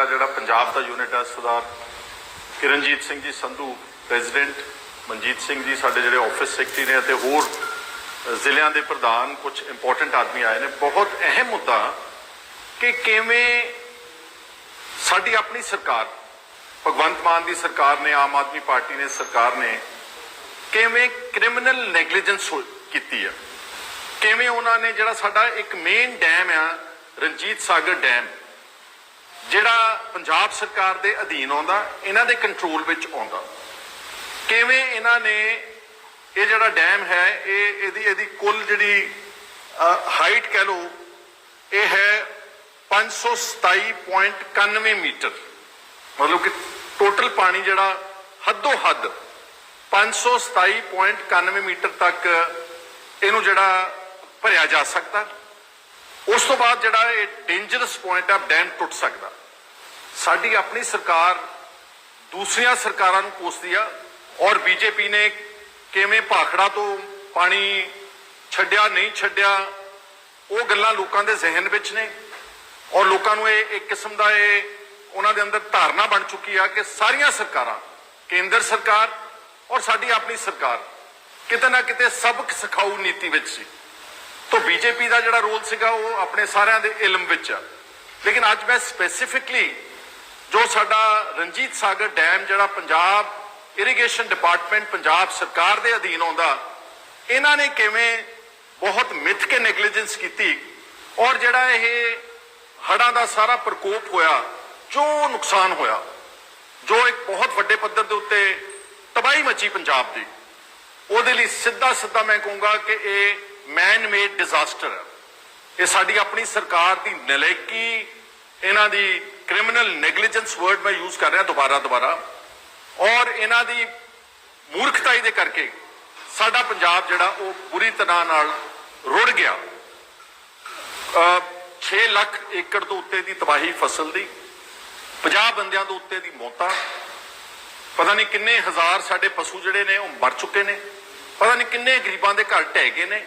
ਸਾਡਾ ਜਿਹੜਾ ਪੰਜਾਬ ਦਾ ਯੂਨਿਟ ਹੈ ਸਰਦਾਰ ਕਿਰਨਜੀਤ ਸਿੰਘ ਜੀ ਸੰਧੂ ਪ੍ਰੈਜ਼ੀਡੈਂਟ ਮਨਜੀਤ ਸਿੰਘ ਜੀ ਸਾਡੇ ਜਿਹੜੇ ਆਫਿਸ ਸੈਕਟਰੀ ਨੇ ਅਤੇ ਹੋਰ ਅ, ਜ਼ਿਲ੍ਹਿਆਂ ਦੇ ਪ੍ਰਧਾਨ ਕੁਝ ਇੰਪੋਰਟੈਂਟ ਆਦਮੀ ਆਏ ਨੇ। ਬਹੁਤ ਅਹਿਮ ਮੁੱਦਾ ਕਿ ਕਿਵੇਂ ਸਾਡੀ ਆਪਣੀ ਸਰਕਾਰ ਭਗਵੰਤ ਮਾਨ ਦੀ ਸਰਕਾਰ ਨੇ ਆਮ ਆਦਮੀ ਪਾਰਟੀ ਨੇ ਸਰਕਾਰ ਨੇ ਕਿਵੇਂ ਕ੍ਰਿਮੀਨਲ ਨੈਗਲੀਜੈਂਸ ਕੀਤੀ ਹੈ ਕਿਵੇਂ ਉਹਨਾਂ ਨੇ ਜਿਹੜਾ ਸਾਡਾ ਇੱਕ ਮੇਨ ਡੈਮ ਆ ਰਣਜੀਤ ਸਾਗਰ ਡੈਮ ਜਿਹੜਾ ਪੰਜਾਬ ਸਰਕਾਰ ਦੇ ਅਧੀਨ ਆਉਂਦਾ, ਇਹਨਾਂ ਦੇ ਕੰਟਰੋਲ ਵਿੱਚ ਆਉਂਦਾ। ਕਿਵੇਂ ਇਹਨਾਂ ਨੇ ਇਹ ਜਿਹੜਾ ਡੈਮ ਹੈ, ਇਹ ਇਹਦੀ ਇਹਦੀ ਕੁੱਲ ਜਿਹੜੀ ਹਾਈਟ ਕਹਿ ਲਓ, ਇਹ ਹੈ 527.91 ਮੀਟਰ। ਮਤਲਬ ਕਿ ਟੋਟਲ ਪਾਣੀ ਜਿਹੜਾ ਹੱਦੋ ਹੱਦ 527.91 ਮੀਟਰ ਤੱਕ ਇਹਨੂੰ ਜਿਹੜਾ ਭਰਿਆ ਜਾ ਸਕਦਾ। ਉਸ ਤੋਂ ਬਾਅਦ ਜਿਹੜਾ ਇਹ ਡੇਂਜਰਸ ਪੁਆਇੰਟ ਆ ਡੈਮ ਟੁੱਟ ਸਕਦਾ। ਸਾਡੀ ਆਪਣੀ ਸਰਕਾਰ ਦੂਸਰੀਆਂ ਸਰਕਾਰਾਂ ਨੂੰ ਕੋਸਦੀ ਆ, ਔਰ ਬੀਜੇਪੀ ਨੇ ਕਿਵੇਂ ਭਾਖੜਾ ਤੋਂ ਪਾਣੀ ਛੱਡਿਆ, ਨਹੀਂ ਛੱਡਿਆ, ਉਹ ਗੱਲਾਂ ਲੋਕਾਂ ਦੇ ਜ਼ਿਹਨ ਵਿੱਚ ਨੇ। ਔਰ ਲੋਕਾਂ ਨੂੰ ਇਹ ਇੱਕ ਕਿਸਮ ਦਾ ਇਹ ਉਹਨਾਂ ਦੇ ਅੰਦਰ ਧਾਰਨਾ ਬਣ ਚੁੱਕੀ ਆ ਕਿ ਸਾਰੀਆਂ ਸਰਕਾਰਾਂ, ਕੇਂਦਰ ਸਰਕਾਰ ਔਰ ਸਾਡੀ ਆਪਣੀ ਸਰਕਾਰ ਕਿਤੇ ਨਾ ਕਿਤੇ ਸਬਕ ਸਿਖਾਊ ਨੀਤੀ ਵਿੱਚ ਸੀ। ਤੋਂ ਬੀਜੇਪੀ ਦਾ ਜਿਹੜਾ ਰੋਲ ਸੀਗਾ ਉਹ ਆਪਣੇ ਸਾਰਿਆਂ ਦੇ ਇਲਮ ਵਿੱਚ ਆ। ਲੇਕਿਨ ਅੱਜ ਮੈਂ ਸਪੈਸੀਫਿਕਲੀ ਜੋ ਸਾਡਾ ਰਣਜੀਤ ਸਾਗਰ ਡੈਮ ਜਿਹੜਾ ਪੰਜਾਬ ਇਰੀਗੇਸ਼ਨ ਡਿਪਾਰਟਮੈਂਟ ਪੰਜਾਬ ਸਰਕਾਰ ਦੇ ਅਧੀਨ ਆਉਂਦਾ, ਇਹਨਾਂ ਨੇ ਕਿਵੇਂ ਬਹੁਤ ਮਿੱਥ ਕੇ ਨੈਗਲੀਜੈਂਸ ਕੀਤੀ ਔਰ ਜਿਹੜਾ ਇਹ ਹੜ੍ਹਾਂ ਦਾ ਸਾਰਾ ਪ੍ਰਕੋਪ ਹੋਇਆ ਜੋ ਨੁਕਸਾਨ ਹੋਇਆ? ਜੋ ਇੱਕ ਬਹੁਤ ਵੱਡੇ ਪੱਧਰ ਦੇ ਉੱਤੇ ਤਬਾਹੀ ਮਚੀ ਪੰਜਾਬ ਦੀ, ਉਹਦੇ ਲਈ ਸਿੱਧਾ ਸਿੱਧਾ ਮੈਂ ਕਹੂੰਗਾ ਕਿ ਇਹ ਮੈਨ ਮੇਡ ਡਿਜ਼ਾਸਟਰ ਇਹ ਸਾਡੀ ਆਪਣੀ ਸਰਕਾਰ ਦੀ ਨਲੇਕੀ ਇਹਨਾਂ ਦੀ ਕ੍ਰਿਮੀਨਲ ਨੈਗਲੀਜੈਂਸ ਵਰਡ ਮੈਂ ਯੂਜ਼ ਕਰ ਰਿਹਾ ਦੁਬਾਰਾ ਦੁਬਾਰਾ। ਔਰ ਇਹਨਾਂ ਦੀ ਮੂਰਖਤਾਈ ਦੇ ਕਰਕੇ ਸਾਡਾ ਪੰਜਾਬ ਜਿਹੜਾ ਉਹ ਬੁਰੀ ਤਰ੍ਹਾਂ ਨਾਲ ਰੁੜ ਗਿਆ। ਅ 6 ਲੱਖ ਏਕੜ ਤੋਂ ਉੱਤੇ ਦੀ ਤਬਾਹੀ ਫਸਲ ਦੀ 50 ਬੰਦਿਆਂ ਤੋਂ ਉੱਤੇ ਦੀ ਮੌਤਾਂ। ਪਤਾ ਨਹੀਂ ਕਿੰਨੇ ਹਜ਼ਾਰ ਸਾਡੇ ਪਸ਼ੂ ਜਿਹੜੇ ਨੇ ਉਹ ਮਰ ਚੁੱਕੇ ਨੇ। ਪਤਾ ਨਹੀਂ ਕਿੰਨੇ ਗਰੀਬਾਂ ਦੇ ਘਰ ਢਹਿ ਗਏ ਨੇ।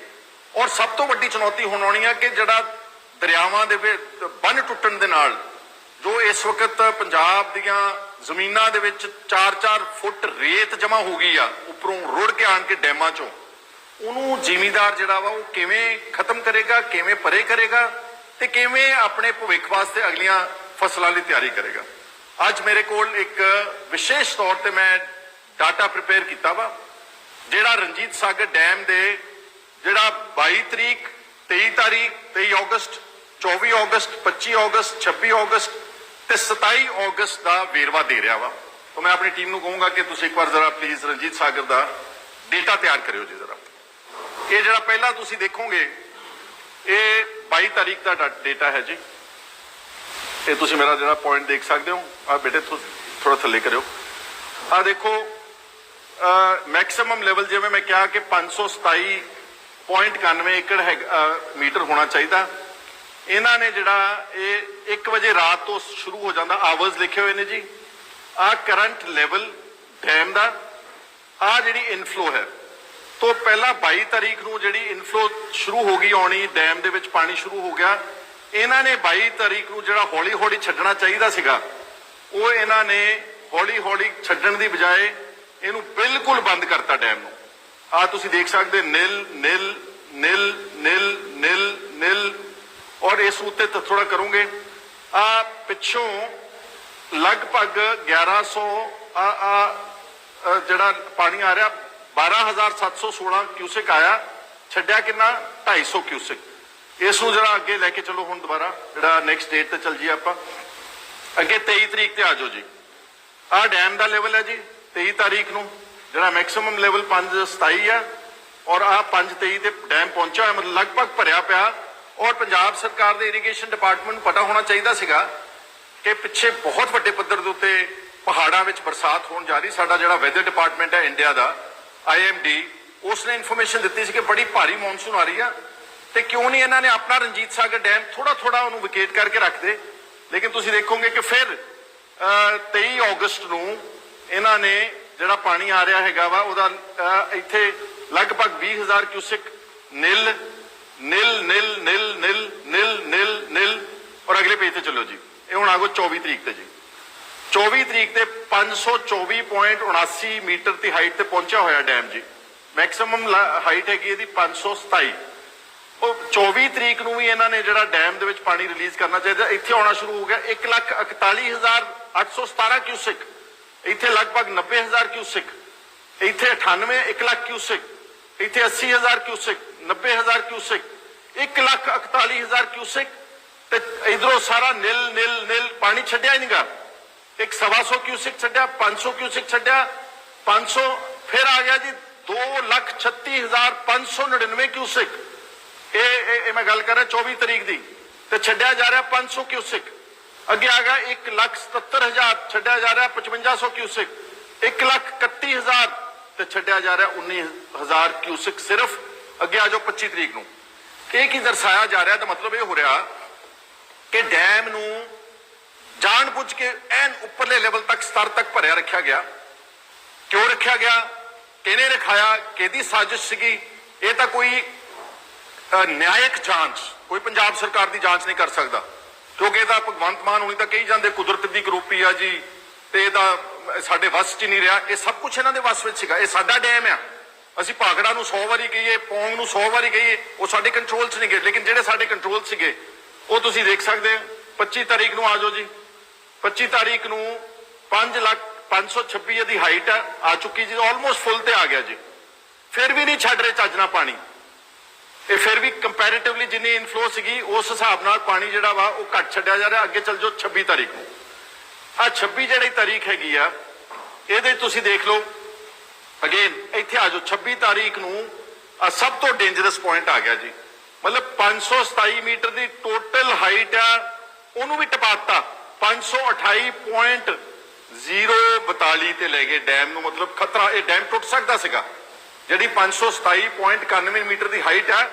ਔਰ ਸਭ ਤੋਂ ਵੱਡੀ ਚੁਣੌਤੀ ਹੁਣ ਆਉਣੀ ਆ ਕਿ ਜਿਹੜਾ ਦਰਿਆਵਾਂ ਦੇ ਵਿੱਚ, ਬੰਨ ਟੁੱਟਣ ਦੇ ਨਾਲ ਜੋ ਇਸ ਵਕਤ ਪੰਜਾਬ ਦੀਆਂ ਜ਼ਮੀਨਾਂ ਦੇ ਵਿੱਚ 4-4 ਫੁੱਟ ਰੇਤ ਜਮਾ ਹੋ ਗਈ ਆ, ਉੱਪਰੋਂ ਰੁੜ ਕੇ ਆਣ ਕੇ ਡੈਮਾਂ ਚੋਂ, ਉਹਨੂੰ ਜ਼ਿਮੀਦਾਰ ਜਿਹੜਾ ਵਾ ਉਹ ਕਿਵੇਂ ਖਤਮ ਕਰੇਗਾ, ਕਿਵੇਂ ਪਰੇ ਕਰੇਗਾ ਤੇ ਕਿਵੇਂ ਆਪਣੇ ਭਵਿੱਖ ਵਾਸਤੇ ਅਗਲੀਆਂ ਫਸਲਾਂ ਲਈ ਤਿਆਰੀ ਕਰੇਗਾ। ਅੱਜ ਮੇਰੇ ਕੋਲ ਇੱਕ ਵਿਸ਼ੇਸ਼ ਤੌਰ ਤੇ ਮੈਂ ਡਾਟਾ ਪ੍ਰਿਪੇਅਰ ਕੀਤਾ ਵਾ, ਜਿਹੜਾ ਰਣਜੀਤ ਸਾਗਰ ਡੈਮ ਦੇ ਜਿਹੜਾ 22 ਤਰੀਕ 23 ਤਾਰੀਖ 23 ਅਗਸਤ 24 ਅਗਸਤ 25 ਅਗਸਤ 26 ਅਗਸਤ ਤੇ 27 ਅਗਸਤ ਦਾ ਵੇਰਵਾ ਦੇ ਰਿਹਾ ਵਾ। ਤਾਂ ਮੈਂ ਆਪਣੀ ਟੀਮ ਨੂੰ ਕਹੂੰਗਾ ਕਿ ਤੁਸੀਂ ਇੱਕ ਵਾਰ ਜ਼ਰਾ ਪਲੀਜ਼ ਰਣਜੀਤ ਸਾਗਰ ਦਾ ਡੇਟਾ ਤਿਆਰ ਕਰਿਓ ਜੀ ਜ਼ਰਾ। ਇਹ ਜਿਹੜਾ ਪਹਿਲਾਂ ਤੁਸੀਂ ਦੇਖੋਗੇ, ਇਹ 22 ਤਾਰੀਖ ਦਾ ਡੇਟਾ ਹੈ ਜੀ। ਇਹ ਤੁਸੀਂ ਮੇਰਾ ਜਿਹੜਾ ਪੁਆਇੰਟ ਦੇਖ ਸਕਦੇ ਹੋ ਆ ਬੇਟੇ ਥੋੜਾ ਥੱਲੇ ਕਰਿਓ। ਆ ਦੇਖੋ ਮੈਕਸਿਮਮ ਲੈਵਲ ਜਿਵੇਂ ਮੈਂ ਕਿਹਾ ਕਿ 527.91 ਏਕੜ ਹੈ ਮੀਟਰ ਹੋਣਾ ਚਾਹੀਦਾ। ਇਹਨਾਂ ਨੇ ਜਿਹੜਾ ਇਹ 1 ਵਜੇ ਰਾਤ ਤੋਂ ਸ਼ੁਰੂ ਹੋ ਜਾਂਦਾ ਆਵਰਸ ਲਿਖੇ ਹੋਏ ਨੇ ਜੀ। ਆ ਕਰੰਟ ਲੈਵਲ ਡੈਮ ਦਾ, ਆ ਜਿਹੜੀ ਇਨਫਲੋ ਹੈ। ਤੋਂ ਪਹਿਲਾਂ 22 ਤਾਰੀਖ ਨੂੰ ਜਿਹੜੀ ਇਨਫਲੋ ਸ਼ੁਰੂ ਹੋ ਗਈ ਆਉਣੀ, ਡੈਮ ਦੇ ਵਿੱਚ ਪਾਣੀ ਸ਼ੁਰੂ ਹੋ ਗਿਆ। ਇਹਨਾਂ ਨੇ 22 ਤਾਰੀਖ ਨੂੰ ਜਿਹੜਾ ਹੌਲੀ ਹੌਲੀ ਛੱਡਣਾ ਚਾਹੀਦਾ ਸੀਗਾ, ਉਹ ਇਹਨਾਂ ਨੇ ਹੌਲੀ ਹੌਲੀ ਛੱਡਣ ਦੀ ਬਜਾਏ ਇਹਨੂੰ ਬਿਲਕੁਲ ਬੰਦ ਕਰਤਾ ਡੈਮ ਨੂੰ। ਆ ਤੁਸੀਂ ਦੇਖ ਸਕਦੇ nil nil nil nil nil nil. ਔਰ ਇਸ ਉੱਤੇ ਥੋੜਾ ਕਰੋਗੇ। ਆ ਪਿੱਛੋਂ ਲਗਭਗ 1100 ਆ ਆ ਜਿਹੜਾ ਪਾਣੀ ਆ ਰਿਹਾ 12716 ਕਿਊਸਿਕ ਆਇਆ। ਛੱਡਿਆ ਕਿੰਨਾ? 250 ਕਿਊਸਿਕ। ਇਸ ਨੂੰ ਜਰਾ ਅੱਗੇ ਲੈ ਕੇ ਚਲੋ ਹੁਣ ਦੁਬਾਰਾ, ਜਿਹੜਾ ਨੈਕਸਟ ਡੇਟ ਤੇ ਚੱਲ ਜੀ ਆਪਾਂ। ਅੱਗੇ 23 ਤਰੀਕ ਤੇ ਆ ਜਾਓ ਜੀ। ਆਹ ਡੈਮ ਦਾ ਲੈਵਲ ਹੈ ਜੀ 23 ਤਾਰੀਖ ਨੂੰ। ਜਿਹੜਾ ਮੈਕਸਿਮਮ ਲੈਵਲ 527 ਆ ਔਰ ਆਹ 523 ਤੇ ਡੈਮ ਪਹੁੰਚਿਆ ਹੋਇਆ ਮਤਲਬ ਲਗਭਗ ਭਰਿਆ ਪਿਆ ਔਰ ਪੰਜਾਬ ਸਰਕਾਰ ਦੇ ਇਰੀਗੇਸ਼ਨ ਡਿਪਾਰਟਮੈਂਟ ਨੂੰ ਪਤਾ ਹੋਣਾ ਚਾਹੀਦਾ ਸੀਗਾ ਕਿ ਪਿੱਛੇ ਬਹੁਤ ਵੱਡੇ ਪੱਧਰ ਦੇ ਉੱਤੇ ਪਹਾੜਾਂ ਵਿੱਚ ਬਰਸਾਤ ਹੋਣ ਜਾ ਰਹੀ ਸਾਡਾ ਜਿਹੜਾ ਵੈਦਰ ਡਿਪਾਰਟਮੈਂਟ ਹੈ ਇੰਡੀਆ ਦਾ ਆਈਐਮਡੀ ਉਸ ਨੇ ਇਨਫੋਰਮੇਸ਼ਨ ਦਿੱਤੀ ਸੀ ਕਿ ਬੜੀ ਭਾਰੀ ਮੌਨਸੂਨ ਆ ਰਹੀ ਆ ਤੇ ਕਿਉਂ ਨਹੀਂ ਇਹਨਾਂ ਨੇ ਆਪਣਾ ਰਣਜੀਤ ਸਾਗਰ ਡੈਮ ਥੋੜਾ ਥੋੜਾ ਉਹਨੂੰ ਵਿਕੇਟ ਕਰਕੇ ਰੱਖਦੇ ਲੇਕਿਨ ਤੁਸੀਂ ਦੇਖੋਗੇ ਕਿ ਫਿਰ ਅਹ, 23 ਅਗਸਤ ਨੂੰ ਇਹਨਾਂ ਨੇ ਜਿਹੜਾ ਪਾਣੀ ਆ ਰਿਹਾ ਹੈਗਾ ਵਾ, ਉਹਦਾ ਇੱਥੇ ਲਗਭਗ 20000 cusec nil nil nil nil nil nil nil nil, ਔਰ ਅਗਲੇ ਪੇਜ ਤੇ ਚੱਲੋ ਜੀ। ਇਹ ਹੁਣ ਆਗੋ 24 ਤਰੀਕ ਤੇ ਜੀ। 24 ਤਰੀਕ ਤੇ 524.79 ਮੀਟਰ ਦੀ ਹਾਈਟ ਤੇ ਪਹੁੰਚਿਆ ਹੋਇਆ ਡੈਮ ਜੀ। ਮੈਕਸਿਮਮ ਹਾਈਟ ਹੈਗੀ ਇਹਦੀ 527 ਉਹ 24 ਤਰੀਕ ਨੂੰ ਵੀ ਇਹਨਾਂ ਨੇ ਜਿਹੜਾ ਡੈਮ ਦੇ ਵਿੱਚ ਪਾਣੀ ਰਿਲੀਜ਼ ਕਰਨਾ ਚਾਹੀਦਾ, ਇੱਥੇ ਆਉਣਾ ਸ਼ੁਰੂ ਹੋ ਗਿਆ 141817 ਕਿਊਸਿਕ। ਇੱਥੇ ਲਗਭਗ 90000 ਕਿਊਸਿਕ, ਇੱਥੇ 98 1 ਲੱਖ ਕਿਊਸਿਕ, ਇੱਥੇ 80000 ਕਿਊਸਿਕ 90000 ਕਿਊਸਿਕ 141000 ਕਿਊਸਿਕ ਤੇ ਇਧਰੋਂ ਸਾਰਾ ਨਿਲ ਨਿਲ ਨਿਲ ਪਾਣੀ ਛੱਡਿਆ ਹੀ ਨਹੀਂਗਾ ਇੱਕ ਸਵਾ ਸੌ ਕਿਊਸਿਕ ਛੱਡਿਆ 500 ਕਿਊਸਿਕ ਛੱਡਿਆ 500 ਫਿਰ ਆ ਗਿਆ ਜੀ 236599 ਕਿਊਸਿਕ। ਇਹ ਇਹ ਇਹ ਮੈਂ ਗੱਲ ਕਰ ਰਿਹਾ 24 ਤਰੀਕ ਦੀ। ਤੇ ਛੱਡਿਆ ਜਾ ਰਿਹਾ 500 ਕਿਊਸਿਕ। ਅੱਗੇ ਆ ਗਿਆ 177000 ਛੱਡਿਆ ਜਾ ਰਿਹਾ 5500 ਕਿਊਸਿਕ। 131000 ਤੇ ਛੱਡਿਆ ਜਾ ਰਿਹਾ 19000 ਕਿਊਸਿਕ ਸਿਰਫ। ਅੱਗੇ ਆ ਜਾਓ 25 ਤਰੀਕ ਨੂੰ। ਇਹ ਕੀ ਦਰਸਾਇਆ ਜਾ ਰਿਹਾ ਤਾਂ ਮਤਲਬ ਇਹ ਹੋ ਰਿਹਾ ਕਿ ਡੈਮ ਨੂੰ ਜਾਣਬੁੱਝ ਕੇ ਐਨ ਉੱਪਰਲੇ ਲੈਵਲ ਤੱਕ, ਸਤਰ ਤੱਕ ਭਰਿਆ ਰੱਖਿਆ ਗਿਆ। ਕਿਉਂ ਰੱਖਿਆ ਗਿਆ? ਕਿਹਨੇ ਰਖਾਇਆ? ਕਿਹਦੀ ਸਾਜ਼ਿਸ਼ ਸੀਗੀ? ਇਹ ਤਾਂ ਕੋਈ ਨਿਆਇਕ ਜਾਂਚ, ਕੋਈ ਪੰਜਾਬ ਸਰਕਾਰ ਦੀ ਜਾਂਚ ਨਹੀਂ ਕਰ ਸਕਦਾ। ਕਿਉਂਕਿ ਇਹਦਾ ਭਗਵੰਤ ਮਾਨ ਹੁਣੀ ਤਾਂ ਕਹੀ ਜਾਂਦੇ ਕੁਦਰਤ ਦੀ ਕਰੋਪੀ ਆ ਜੀ, ਤੇ ਇਹਦਾ ਸਾਡੇ ਵੱਸ 'ਚ ਨਹੀਂ ਰਿਹਾ। ਇਹ ਸਭ ਕੁਝ ਇਹਨਾਂ ਦੇ ਵੱਸ ਵਿੱਚ ਸੀਗਾ। ਇਹ ਸਾਡਾ ਡੈਮ ਆ। ਅਸੀਂ ਭਾਗੜਾ ਨੂੰ 100 ਵਾਰੀ ਕਹੀਏ, ਪੌਂਗ ਨੂੰ 100 ਵਾਰੀ ਕਹੀਏ, ਉਹ ਸਾਡੇ ਕੰਟਰੋਲ 'ਚ ਨਹੀਂ ਗਏ। ਲੇਕਿਨ ਜਿਹੜੇ ਸਾਡੇ ਕੰਟਰੋਲ ਸੀਗੇ, ਉਹ ਤੁਸੀਂ ਦੇਖ ਸਕਦੇ ਹੋ 25 ਤਾਰੀਖ ਨੂੰ ਆ ਜਾਓ ਜੀ। 25 ਤਾਰੀਖ ਨੂੰ 5 ਲੱਖ 526 ਦੀ ਹਾਈਟ ਆ ਚੁੱਕੀ ਜੀ। ਆਲਮੋਸਟ ਫੁੱਲ ਤੇ ਆ ਗਿਆ ਜੀ। ਫਿਰ ਵੀ ਨਹੀਂ ਛੱਡ ਰਹੇ ਚੱਜਣਾ ਪਾਣੀ। ਇਹ ਫਿਰ ਵੀ ਕੰਪੈਰੀਟਿਵਲੀ ਜਿੰਨੀ ਇਨਫਲੋ ਸੀਗੀ, ਉਸ ਹਿਸਾਬ ਨਾਲ ਪਾਣੀ ਜਿਹੜਾ ਵਾ ਉਹ ਘੱਟ ਛੱਡਿਆ ਜਾ ਰਿਹਾ। ਅੱਗੇ ਚੱਲ ਜਾਓ 26 ਤਾਰੀਖ ਨੂੰ। ਆ 26 ਜਿਹੜੀ ਤਾਰੀਖ ਹੈਗੀ ਆ, ਇਹਦੇ ਤੁਸੀਂ ਦੇਖ ਲਓ। ਅਗੇਨ ਇੱਥੇ ਆ ਜਾਓ 26 ਤਾਰੀਖ ਨੂੰ ਆ ਸਭ ਤੋਂ ਡੇਂਜਰਸ ਪੁਆਇੰਟ ਆ ਗਿਆ ਜੀ। ਮਤਲਬ 527 ਮੀਟਰ ਦੀ ਟੋਟਲ ਹਾਈਟ ਆ, ਉਹਨੂੰ ਵੀ ਟਪਾਤਾ। 528.042 ਤੇ ਲੈ ਗਏ ਡੈਮ ਨੂੰ। ਮਤਲਬ ਖਤਰਾ, ਇਹ ਡੈਮ ਟੁੱਟ ਸਕਦਾ ਸੀਗਾ। ਜਿਹੜੀ 527.91 ਮੀਟਰ ਦੀ ਹਾਈਟ ਆ,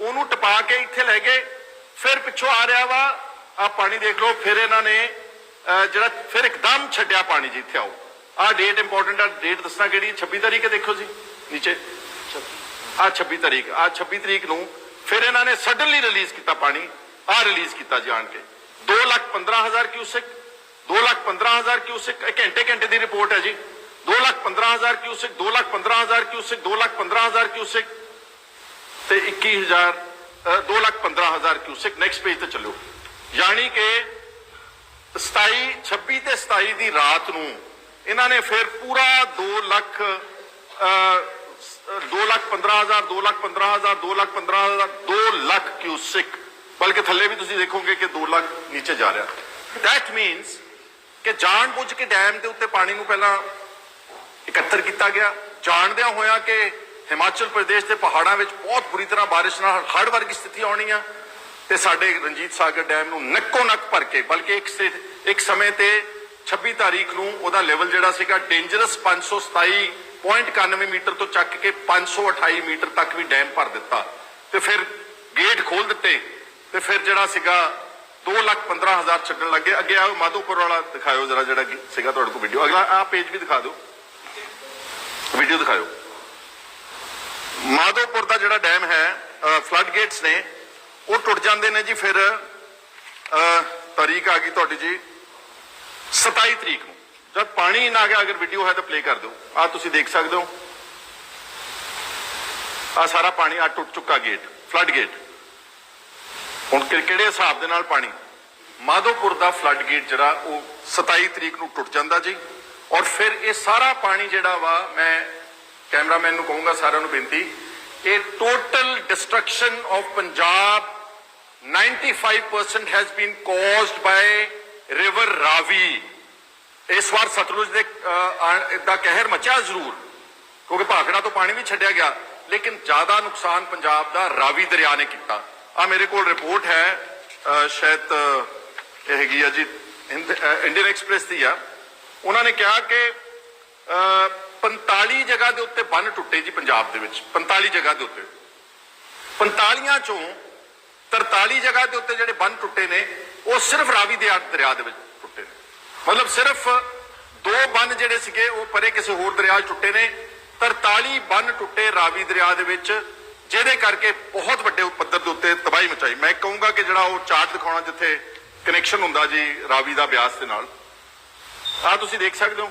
ਉਹਨੂੰ ਟਪਾ ਕੇ ਇੱਥੇ ਲੈ ਗਏ ਫਿਰ ਪਿੱਛੋਂ ਆ ਰਿਹਾ ਵਾ। ਆ ਪਾਣੀ ਦੇਖ ਲਓ, ਫਿਰ ਇਹਨਾਂ ਨੇ ਜਿਹੜਾ ਫਿਰ ਇੱਕਦਮ ਛੱਡਿਆ ਪਾਣੀ ਜੀ, ਇੱਥੇ ਆਓ। ਆ ਡੇਟ ਇੰਪੋਰਟੈਂਟ ਆ ਡੇਟ ਦੱਸਣਾ ਕਿਹੜੀ ਹੈ? 26 ਤਾਰੀਖ ਦੇਖੋ ਜੀ, ਨੀਚੇ। ਆ 26 ਤਰੀਕ ਆ 26 ਤਰੀਕ ਨੂੰ ਫਿਰ ਇਹਨਾਂ ਨੇ ਸਡਨਲੀ ਰਿਲੀਜ਼ ਕੀਤਾ ਪਾਣੀ ਆ ਰਿਲੀਜ਼ ਕੀਤਾ ਜਾਣ ਕੇ। 2 ਲੱਖ 15000 ਕਿਊਸਿਕ 2 ਲੱਖ 15000 ਕਿਊਸਿਕ ਇਹ ਘੰਟੇ ਘੰਟੇ ਦੀ ਰਿਪੋਰਟ ਹੈ ਜੀ। 2 lakh 15000 cusec 2 lakh 15000 cusec 2 lakh 15000 cusec ਤੇ 21000 2 ਲੱਖ 15000 ਕਿਊਸਿਕ ਨੈਕਸਟ ਪੇਜ ਤੇ ਚੱਲੋ ਯਾਨੀ ਕਿ 27 26 ਤੇ 27 ਦੀ ਰਾਤ ਨੂੰ ਇਹਨਾਂ ਨੇ ਫਿਰ ਪੂਰਾ 2 ਲੱਖ 2 ਲੱਖ 15000 2 ਲੱਖ 15000 2 ਲੱਖ 15000 2 ਲੱਖ ਕਿਊਸਿਕ। ਬਲਕਿ ਥੱਲੇ ਵੀ ਤੁਸੀਂ ਦੇਖੋਗੇ ਕਿ 2 ਲੱਖ ਨੀਚੇ ਜਾ ਰਿਹਾ। ਦੈਟ ਮੀਨਸ ਕਿ ਜਾਣ ਬੁੱਝ ਕੇ ਡੈਮ ਦੇ ਉੱਤੇ ਪਾਣੀ ਨੂੰ ਪਹਿਲਾਂ ਇਕੱਤਰ ਕੀਤਾ ਗਿਆ। ਜਾਣਦਿਆਂ ਹੋਇਆ ਕਿ ਹਿਮਾਚਲ ਪ੍ਰਦੇਸ਼ ਦੇ ਪਹਾੜਾਂ ਵਿੱਚ ਬਹੁਤ ਬੁਰੀ ਤਰ੍ਹਾਂ ਬਾਰਿਸ਼ ਨਾਲ ਹੜ੍ਹ ਵਰਗੀ ਸਥਿਤੀ ਆਉਣੀ ਆ ਤੇ ਸਾਡੇ ਰਣਜੀਤ ਸਾਗਰ ਡੈਮ ਨੂੰ ਨੱਕੋ ਨੱਕ ਭਰ ਕੇ, ਬਲਕਿ ਇੱਕ ਸੇ- ਇੱਕ ਸਮੇਂ ਤੇ 26 ਤਾਰੀਖ ਨੂੰ ਉਹਦਾ ਲੈਵਲ ਜਿਹੜਾ ਸੀਗਾ ਡੇਂਜਰਸ 527.91 ਮੀਟਰ ਤੋਂ ਚੱਕ ਕੇ 528 ਮੀਟਰ ਤੱਕ ਵੀ ਡੈਮ ਭਰ ਦਿੱਤਾ। ਤੇ ਫਿਰ ਗੇਟ ਖੋਲ ਦਿੱਤੇ ਤੇ ਫਿਰ ਜਿਹੜਾ ਸੀਗਾ 2 ਲੱਖ 15 ਹਜ਼ਾਰ ਛੱਡਣ ਲੱਗੇ। ਅੱਗੇ ਆਓ, ਮਾਧੋਪੁਰ ਵਾਲਾ ਦਿਖਾਇਓ ਜਰਾ ਜਿਹੜਾ ਸੀਗਾ ਤੁਹਾਡੇ ਕੋਲ ਵੀਡੀਓ ਅਗਲਾ, ਆਹ ਪੇਜ ਵੀ ਦਿਖਾ ਦਿਓ। ਵੀਡੀਓ ਦਿਖਾਇਓ। ਮਾਧੋਪੁਰ ਦਾ ਜਿਹੜਾ ਡੈਮ ਹੈ ਫਲੱਡ ਗੇਟਸ ਨੇ, ਉਹ ਟੁੱਟ ਜਾਂਦੇ ਨੇ ਜੀ ਫਿਰ ਤਾਰੀਖ ਆ ਗਈ ਤੁਹਾਡੀ ਜੀ 27 ਤਰੀਕ ਨੂੰ। ਜਦ ਪਾਣੀ ਨਾ ਗਿਆ, ਅਗਰ ਵੀਡੀਓ ਹੈ ਤਾਂ ਪਲੇ ਕਰ ਦਿਓ। ਆ ਤੁਸੀਂ ਦੇਖ ਸਕਦੇ ਹੋ। ਆ ਸਾਰਾ ਪਾਣੀ ਆ ਟੁੱਟ ਚੁੱਕਾ ਗੇਟ ਫਲੱਡ ਗੇਟ ਹੁਣ ਕਿਹੜੇ ਹਿਸਾਬ ਦੇ ਨਾਲ ਪਾਣੀ? ਮਾਧੋਪੁਰ ਦਾ ਫਲੱਡ ਗੇਟ ਜਿਹੜਾ, ਉਹ 27 ਤਰੀਕ ਨੂੰ ਟੁੱਟ ਜਾਂਦਾ ਜੀ। ਔਰ ਫਿਰ ਇਹ ਸਾਰਾ ਪਾਣੀ ਜਿਹੜਾ ਵਾ, ਮੈਂ ਕੈਮਰਾਮੈਨ ਨੂੰ ਕਹੂੰਗਾ ਸਾਰਿਆਂ ਨੂੰ ਬੇਨਤੀ, ਇਹ total destruction of Punjab 95% has been caused by river Ravi ਇਸ ਵਾਰ ਸਤਲੁਜ ਦੇ ਦਾ ਕਹਿਰ ਮਚਿਆ ਜ਼ਰੂਰ, ਕਿਉਂਕਿ ਭਾਖੜਾ ਤੋਂ ਪਾਣੀ ਵੀ ਛੱਡਿਆ ਗਿਆ, ਲੇਕਿਨ ਜ਼ਿਆਦਾ ਨੁਕਸਾਨ ਪੰਜਾਬ ਦਾ ਰਾਵੀ ਦਰਿਆ ਨੇ ਕੀਤਾ। ਆ ਮੇਰੇ ਕੋਲ ਰਿਪੋਰਟ ਹੈ ਸ਼ਾਇਦ ਇਹ ਹੈਗੀ ਆ ਜੀ ਇੰਡੀਅਨ ਐਕਸਪ੍ਰੈਸ ਦੀ ਆ। ਉਹਨਾਂ ਨੇ ਕਿਹਾ ਕਿ ਅਹ, 45 ਜਗ੍ਹਾ ਦੇ ਉੱਤੇ ਬੰਨ ਟੁੱਟੇ ਜੀ ਪੰਜਾਬ ਦੇ ਵਿੱਚ 45 ਜਗ੍ਹਾ ਦੇ ਉੱਤੇ। 45 ਚੋਂ 43 ਜਗ੍ਹਾ ਦੇ ਉੱਤੇ ਜਿਹੜੇ ਬੰਨ ਟੁੱਟੇ ਨੇ ਉਹ ਸਿਰਫ ਰਾਵੀ ਦੇ ਦਰਿਆ ਦੇ ਵਿੱਚ ਟੁੱਟੇ ਨੇ। ਮਤਲਬ ਸਿਰਫ ਦੋ ਬੰਨ ਜਿਹੜੇ ਸੀਗੇ ਉਹ ਪਰੇ ਕਿਸੇ ਹੋਰ ਦਰਿਆ 'ਚ ਟੁੱਟੇ ਨੇ। 43 ਬੰਨ ਟੁੱਟੇ ਰਾਵੀ ਦਰਿਆ ਦੇ ਵਿੱਚ ਜਿਹਦੇ ਕਰਕੇ ਬਹੁਤ ਵੱਡੇ ਪੱਧਰ ਦੇ ਉੱਤੇ ਤਬਾਹੀ ਮਚਾਈ। ਮੈਂ ਕਹੂੰਗਾ ਕਿ ਜਿਹੜਾ ਉਹ ਚਾਰਟ ਦਿਖਾਉਣਾ ਜਿੱਥੇ ਕਨੈਕਸ਼ਨ ਹੁੰਦਾ ਜੀ ਰਾਵੀ ਦਾ ਬਿਆਸ ਦੇ ਨਾਲ ਆ ਤੁਸੀਂ ਦੇਖ ਸਕਦੇ ਹੋ।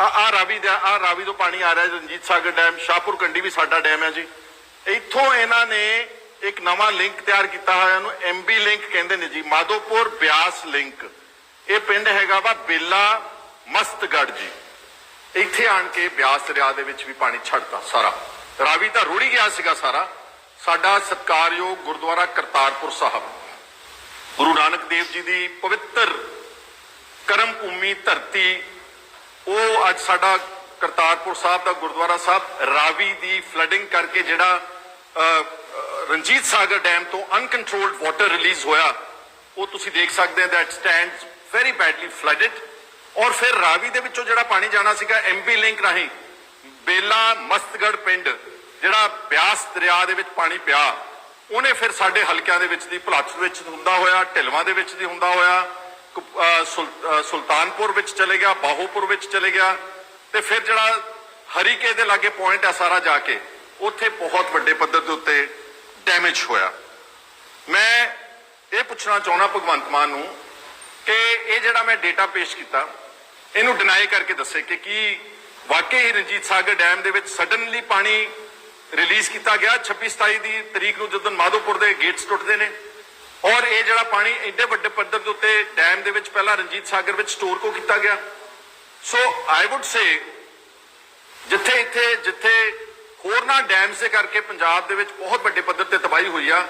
ਆ ਆ ਰਾਵੀ ਦਾ ਆ ਰਾਵੀ ਤੋਂ ਪਾਣੀ ਆ ਰਿਹਾ ਰਣਜੀਤ ਸਾਗਰ ਡੈਮ, ਸ਼ਾਹਪੁਰ ਕੰਡੀ ਵੀ ਸਾਡਾ ਡੈਮ ਹੈ ਜੀ। ਇੱਥੋਂ ਇਹਨਾਂ ਨੇ ਇੱਕ ਨਵਾਂ ਲਿੰਕ ਤਿਆਰ ਕੀਤਾ ਹੋਇਆ ਉਹਨੂੰ ਐਮਬੀ ਲਿੰਕ ਕਹਿੰਦੇ ਨੇ ਜੀ, ਮਾਧੋਪੁਰ ਬਿਆਸ ਲਿੰਕ। ਇਹ ਪਿੰਡ ਹੈਗਾ ਵਾ ਬੇਲਾ ਮਸਤਗੜ ਜੀ। ਇੱਥੇ ਆਣ ਕੇ ਬਿਆਸ ਦਰਿਆ ਦੇ ਵਿੱਚ ਵੀ ਪਾਣੀ ਛੱਡਤਾ ਸਾਰਾ। ਰਾਵੀ ਤਾਂ ਰੁੜੀ ਗਿਆ ਸੀਗਾ ਸਾਰਾ। ਸਾਡਾ ਸਤਕਾਰਯੋਗ ਗੁਰਦੁਆਰਾ ਕਰਤਾਰਪੁਰ ਸਾਹਿਬ। ਗੁਰੂ ਨਾਨਕ ਦੇਵ ਜੀ ਦੀ ਪਵਿੱਤਰ ਕਰਮ ਭੂਮੀ ਧਰਤੀ, ਉਹ ਅੱਜ ਸਾਡਾ ਕਰਤਾਰਪੁਰ ਸਾਹਿਬ ਦਾ ਗੁਰਦੁਆਰਾ ਸਾਹਿਬ, ਰਾਵੀ ਦੀ ਫਲੱਡਿੰਗ ਕਰਕੇ ਜਿਹੜਾ ਰਣਜੀਤ ਸਾਗਰ ਡੈਮ ਤੋਂ ਅਨਕੰਟਰੋਲਡ ਵਾਟਰ ਰਿਲੀਜ਼ ਹੋਇਆ, ਉਹ ਤੁਸੀਂ ਦੇਖ ਸਕਦੇ ਹੋ that stands very badly flooded ਔਰ ਫਿਰ ਰਾਵੀ ਦੇ ਵਿੱਚੋਂ ਜਿਹੜਾ ਪਾਣੀ ਜਾਣਾ ਸੀਗਾ ਐਮਬੀ ਲਿੰਕ ਰਾਹੀਂ, ਬੇਲਾ ਮਸਤਗੜ ਪਿੰਡ, ਜਿਹੜਾ ਬਿਆਸ ਦਰਿਆ ਦੇ ਵਿੱਚ ਪਾਣੀ ਪਿਆ, ਉਹਨੇ ਫਿਰ ਸਾਡੇ ਹਲਕਿਆਂ ਦੇ ਵਿੱਚ ਦੀ ਭਲਾਚ ਵਿੱਚ ਹੁੰਦਾ ਹੋਇਆ, ਢਿਲਵਾਂ ਦੇ ਵਿੱਚ ਦੀ ਹੁੰਦਾ ਹੋਇਆ ਸੁਲਤਾਨਪੁਰ ਵਿੱਚ ਚਲੇ ਗਿਆ, ਬਾਹੋਪੁਰ ਵਿੱਚ ਚਲੇ ਗਿਆ ਤੇ ਫਿਰ ਜਿਹੜਾ ਹਰੀਕੇ ਦੇ ਲਾਗੇ ਪੁਆਇੰਟ ਹੈ ਸਾਰਾ ਜਾ ਕੇ, ਉੱਥੇ ਬਹੁਤ ਵੱਡੇ ਪੱਧਰ ਦੇ ਉੱਤੇ ਡੈਮੇਜ ਹੋਇਆ। ਮੈਂ ਇਹ ਪੁੱਛਣਾ ਚਾਹੁੰਦਾ ਭਗਵੰਤ ਮਾਨ ਨੂੰ ਕਿ ਇਹ ਜਿਹੜਾ ਮੈਂ ਡੇਟਾ ਪੇਸ਼ ਕੀਤਾ, ਇਹਨੂੰ ਡਿਨਾਈ ਕਰਕੇ ਦੱਸੇ ਕਿ ਕੀ ਵਾਕਈ ਹੀ ਰਣਜੀਤ ਸਾਗਰ ਡੈਮ ਦੇ ਵਿੱਚ ਸਡਨਲੀ ਪਾਣੀ ਰਿਲੀਜ਼ ਕੀਤਾ ਗਿਆ 26 27 ਦੀ ਤਰੀਕ ਨੂੰ ਜਦੋਂ ਮਾਧੋਪੁਰ ਦੇ ਗੇਟਸ ਟੁੱਟਦੇ ਨੇ। ਔਰ ਇਹ ਜਿਹੜਾ ਪਾਣੀ ਐਡੇ ਵੱਡੇ ਪੱਧਰ ਦੇ ਉੱਤੇ ਡੈਮ ਦੇ ਵਿੱਚ ਪਹਿਲਾਂ ਰਣਜੀਤ ਸਾਗਰ ਵਿੱਚ ਸਟੋਰ ਕੋ ਕੀਤਾ ਗਿਆ। ਸੋ ਆਈ ਊਡ ਸੇ ਜਿੱਥੇ ਇੱਥੇ, ਜਿੱਥੇ ਹੋਰਨਾਂ ਡੈਮਸ ਦੇ ਕਰਕੇ ਪੰਜਾਬ ਦੇ ਵਿੱਚ ਬਹੁਤ ਵੱਡੇ ਪੱਧਰ ਤੇ ਤਬਾਹੀ ਹੋਈ ਆ,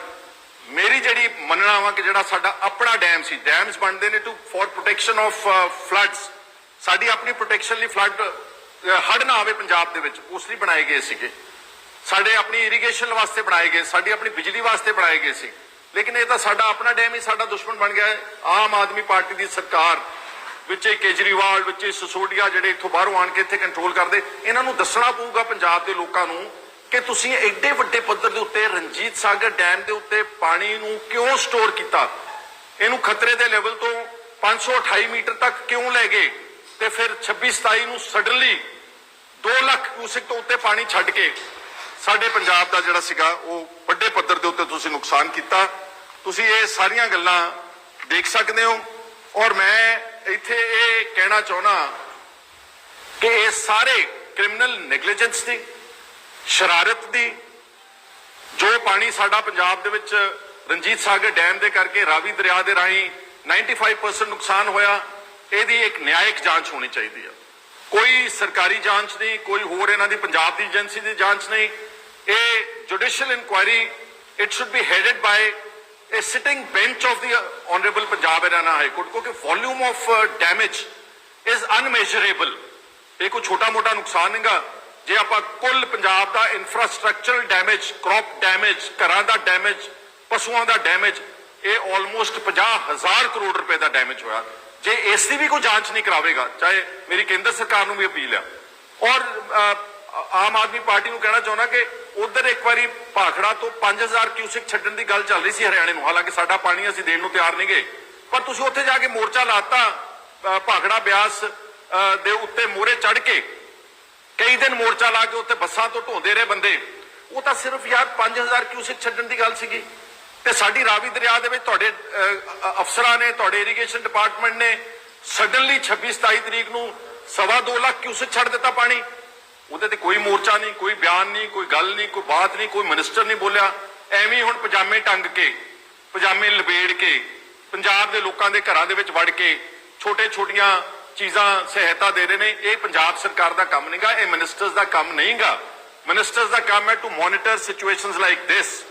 ਮੇਰੀ ਜਿਹੜੀ ਮੰਨਣਾ ਵਾ ਕਿ ਜਿਹੜਾ ਸਾਡਾ ਆਪਣਾ ਡੈਮ ਸੀ, ਡੈਮਸ ਬਣਦੇ ਨੇ to for protection of floods ਸਾਡੀ ਆਪਣੀ ਪ੍ਰੋਟੈਕਸ਼ਨ ਲਈ ਫਲੱਡ ਹੜ ਨਾ ਆਵੇ ਪੰਜਾਬ ਦੇ ਵਿੱਚ, ਉਸ ਲਈ ਬਣਾਏ ਗਏ ਸੀਗੇ। ਸਾਡੇ ਆਪਣੀ ਇਰੀਗੇਸ਼ਨ ਵਾਸਤੇ ਬਣਾਏ ਗਏ, ਸਾਡੀ ਆਪਣੀ ਬਿਜਲੀ ਵਾਸਤੇ ਬਣਾਏ ਗਏ ਸੀ। ਲੇਕਿਨ ਇਹ ਤਾਂ ਸਾਡਾ ਆਪਣਾ ਡੈਮ ਹੀ, ਸਾਡਾ ਦੁਸ਼ਮਣ ਬਣ ਗਿਆ ਹੈ। ਆਮ ਆਦਮੀ ਪਾਰਟੀ ਦੀ ਸਰਕਾਰ ਵਿੱਚ ਇਹ ਕੇਜਰੀਵਾਲ, ਵਿੱਚ ਇਹ ਸਸੋਡੀਆ ਜਿਹੜੇ ਇੱਥੋਂ ਬਾਹਰੋਂ ਆਣ ਕੇ ਇੱਥੇ ਕੰਟਰੋਲ ਕਰਦੇ, ਇਹਨਾਂ ਨੂੰ ਦੱਸਣਾ ਪਊਗਾ ਪੰਜਾਬ ਦੇ ਲੋਕਾਂ ਨੂੰ ਕਿ ਤੁਸੀਂ ਐਡੇ ਵੱਡੇ ਪੱਧਰ ਦੇ ਉੱਤੇ ਰਣਜੀਤ ਸਾਗਰ ਡੈਮ ਦੇ ਉੱਤੇ ਪਾਣੀ ਨੂੰ ਕਿਉਂ ਸਟੋਰ ਕੀਤਾ? ਇਹਨੂੰ ਖਤਰੇ ਦੇ ਲੈਵਲ ਤੋਂ 528 ਮੀਟਰ ਤੱਕ ਕਿਉਂ ਲੈ ਗਏ? ਤੇ ਫਿਰ 26 27 ਨੂੰ ਸਡਨਲੀ 2 ਲੱਖ ਕਿਊਸਿਕ ਤੋਂ ਉੱਤੇ ਪਾਣੀ ਛੱਡ ਕੇ ਸਾਡੇ ਪੰਜਾਬ ਦਾ ਜਿਹੜਾ ਸੀਗਾ, ਉਹ ਵੱਡੇ ਪੱਧਰ ਦੇ ਉੱਤੇ ਤੁਸੀਂ ਨੁਕਸਾਨ ਕੀਤਾ। ਤੁਸੀਂ ਇਹ ਸਾਰੀਆਂ ਗੱਲਾਂ ਦੇਖ ਸਕਦੇ ਹੋ। ਔਰ ਮੈਂ ਇੱਥੇ ਇਹ ਕਹਿਣਾ ਚਾਹੁੰਦਾ ਕਿ ਇਹ ਸਾਰੇ ਕ੍ਰਿਮੀਨਲ ਨੈਗਲੀਜੈਂਸ ਦੀ, ਸ਼ਰਾਰਤ ਦੀ, ਜੋ ਪਾਣੀ ਸਾਡਾ ਪੰਜਾਬ ਦੇ ਵਿੱਚ ਰਣਜੀਤ ਸਾਗਰ ਡੈਮ ਦੇ ਕਰਕੇ ਰਾਵੀ ਦਰਿਆ ਦੇ ਰਾਹੀਂ 95% ਨੁਕਸਾਨ ਹੋਇਆ, ਇਹਦੀ ਇੱਕ ਨਿਆਇਕ ਜਾਂਚ ਹੋਣੀ ਚਾਹੀਦੀ ਹੈ ਕੋਈ ਸਰਕਾਰੀ ਜਾਂਚ ਨਹੀਂ, ਕੋਈ ਹੋਰ ਇਹਨਾਂ ਦੀ ਪੰਜਾਬ ਦੀ ਏਜੰਸੀ ਦੀ ਜਾਂਚ ਨਹੀਂ ਇਹ judicial inquiry it should be headed by a sitting bench of the honorable Punjab Haryana High Court ਕਿਉਂਕਿ volume of uh, damage is ਇਹ ਕੋਈ ਛੋਟਾ ਮੋਟਾ ਨੁਕਸਾਨ ਨਹੀਂਗਾ ਜੇ ਆਪਾਂ ਕੁੱਲ ਪੰਜਾਬ ਦਾ ਇਨਫਰਾਸਟ੍ਰਕਚਰਲ ਡੈਮੇਜ ਕ੍ਰੌਪ ਡੈਮੇਜ ਘਰਾਂ ਦਾ ਡੈਮੇਜ ਪਸ਼ੂਆਂ ਦਾ ਡੈਮੇਜ ਇਹ ਆਲਮੋਸਟ 50000 ਕਰੋੜ ਰੁਪਏ ਦਾ ਡੈਮੇਜ ਹੋਇਆ ਜੇ ਇਸ ਦੀ ਵੀ ਕੋਈ ਜਾਂਚ ਨਹੀਂ ਕਰਾਵੇਗਾ ਚਾਹੇ ਮੇਰੀ ਕੇਂਦਰ ਸਰਕਾਰ ਨੂੰ ਵੀ ਅਪੀਲ ਆ ਔਰ ਆਮ ਆਦਮੀ ਪਾਰਟੀ ਨੂੰ ਕਹਿਣਾ ਚਾਹੁੰਦਾ ਕਿ ਉਧਰ ਇੱਕ ਵਾਰੀ ਭਾਖੜਾ ਤੋਂ 5000 ਕਿਊਸਿਕ ਛੱਡਣ ਦੀ ਗੱਲ ਚੱਲ ਰਹੀ ਸੀ ਹਰਿਆਣੇ ਨੂੰ। ਹਾਲਾਂਕਿ ਸਾਡਾ ਪਾਣੀ ਅਸੀਂ ਦੇਣ ਨੂੰ ਤਿਆਰ ਨਹੀਂ ਗਏ। ਪਰ ਤੁਸੀਂ ਉੱਥੇ ਜਾ ਕੇ ਮੋਰਚਾ ਲਾਤਾ ਅ, ਭਾਖੜਾ ਬਿਆਸ ਦੇ ਉੱਤੇ ਮੋਰੇ ਚੜ ਕੇ। ਕਈ ਦਿਨ ਮੋਰਚਾ ਲਾ ਕੇ ਉੱਤੇ ਬੱਸਾਂ ਤੋਂ ਢੋਂਦੇ ਰਹੇ ਬੰਦੇ। ਉਹ ਤਾਂ ਸਿਰਫ ਯਾਰ 5000 ਕਿਊਸਿਕ ਛੱਡਣ ਦੀ ਗੱਲ ਸੀਗੀ। ਤੇ ਸਾਡੀ ਰਾਵੀ ਦਰਿਆ ਦੇ ਵਿੱਚ ਤੁਹਾਡੇ ਅਫਸਰਾਂ ਨੇ ਤੁਹਾਡੇ ਇਰੀਗੇਸ਼ਨ ਡਿਪਾਰਟਮੈਂਟ ਨੇ ਸਡਨਲੀ 26 27 ਤਰੀਕ ਨੂੰ ਸਵਾ ਦੋ ਲੱਖ ਕਿਊਸਿਕ ਛੱਡ ਦਿੱਤਾ ਪਾਣੀ। ਉਹਦੇ ਤੇ ਕੋਈ ਮੋਰਚਾ ਨਹੀਂ, ਕੋਈ ਬਿਆਨ ਨਹੀਂ, ਕੋਈ ਗੱਲ ਨਹੀਂ, ਕੋਈ ਬਾਤ ਨਹੀਂ, ਕੋਈ ਮਿਨਿਸਟਰ ਨਹੀਂ ਬੋਲਿਆ। ਐਵੇਂ ਹੁਣ ਪਜਾਮੇ ਟੰਗ ਕੇ, ਪਜਾਮੇ ਲਬੇੜ ਕੇ, ਪੰਜਾਬ ਦੇ ਲੋਕਾਂ ਦੇ ਘਰਾਂ ਦੇ ਵਿੱਚ ਵੜ ਕੇ ਛੋਟੇ ਛੋਟੀਆਂ ਚੀਜ਼ਾਂ ਸਹਾਇਤਾ ਦੇ ਰਹੇ ਨੇ, ਇਹ ਪੰਜਾਬ ਸਰਕਾਰ ਦਾ ਕੰਮ ਨਹੀਂਗਾ, ਇਹ ਮਿਨਿਸਟਰਸ ਦਾ ਕੰਮ ਨਹੀਂਗਾ। ਮਿਨਿਸਟਰਸ ਦਾ ਕੰਮ ਹੈ to monitor situations like this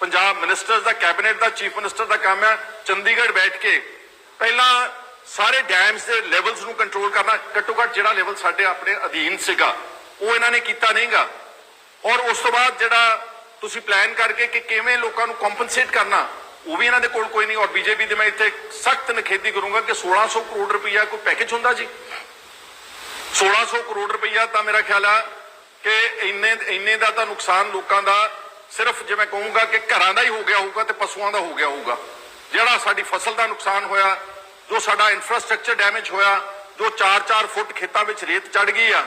Punjab ministers the cabinet ਦਾ ਚੀਫ ਮਿਨਿਸਟਰ ਦਾ ਕੰਮ ਹੈ, ਚੰਡੀਗੜ੍ਹ ਬੈਠ ਕੇ ਪਹਿਲਾਂ ਸਾਰੇ ਡੈਮਸ ਦੇ ਲੈਵਲਸ ਨੂੰ ਕੰਟਰੋਲ ਕਰਨਾ, ਘੱਟੋ ਘੱਟ ਜਿਹੜਾ ਲੈਵਲ ਸਾਡੇ ਆਪਣੇ ਅਧੀਨ ਸੀਗਾ। ਉਹ ਇਹਨਾਂ ਨੇ ਕੀਤਾ ਨਹੀਂਗਾ। ਔਰ ਉਸ ਤੋਂ ਬਾਅਦ ਜਿਹੜਾ ਤੁਸੀਂ ਪਲਾਨ ਕਰਕੇ ਕਿ ਕਿਵੇਂ ਲੋਕਾਂ ਨੂੰ ਕੰਪਨਸੇਟ ਕਰਨਾ, ਉਹ ਵੀ ਇਹਨਾਂ ਦੇ ਕੋਲ ਕੋਈ ਨਹੀਂ। ਔਰ ਬੀਜੇਪੀ ਦੇ ਮੈਂ ਇੱਥੇ ਸਖਤ ਨਖੇਦੀ ਕਰੂੰਗਾ ਕਿ 1600 ਕਰੋੜ ਰੁਪਈਆ ਕੋਈ ਪੈਕੇਜ ਹੁੰਦਾ ਜੀ? 1600 ਕਰੋੜ ਰੁਪਈਆ ਤਾਂ ਮੇਰਾ ਖਿਆਲ ਆ ਕਿ ਇੰਨੇ ਇੰਨੇ ਦਾ ਤਾਂ ਨੁਕਸਾਨ ਲੋਕਾਂ ਦਾ ਸਿਰਫ ਜੇ ਮੈਂ ਕਹੂੰਗਾ ਕਿ ਘਰਾਂ ਦਾ ਹੀ ਹੋ ਗਿਆ ਹੋਊਗਾ ਤੇ ਪਸ਼ੂਆਂ ਦਾ ਹੋ ਗਿਆ ਹੋਊਗਾ। ਜਿਹੜਾ ਸਾਡੀ ਫਸਲ ਦਾ ਨੁਕਸਾਨ ਹੋਇਆ, ਜੋ ਸਾਡਾ ਇਨਫਰਾਸਟ੍ਰਕਚਰ ਡੈਮੇਜ ਹੋਇਆ, ਜੋ 4-4 ਫੁੱਟ ਖੇਤਾਂ ਵਿੱਚ ਰੇਤ ਚੜ ਗਈ ਆ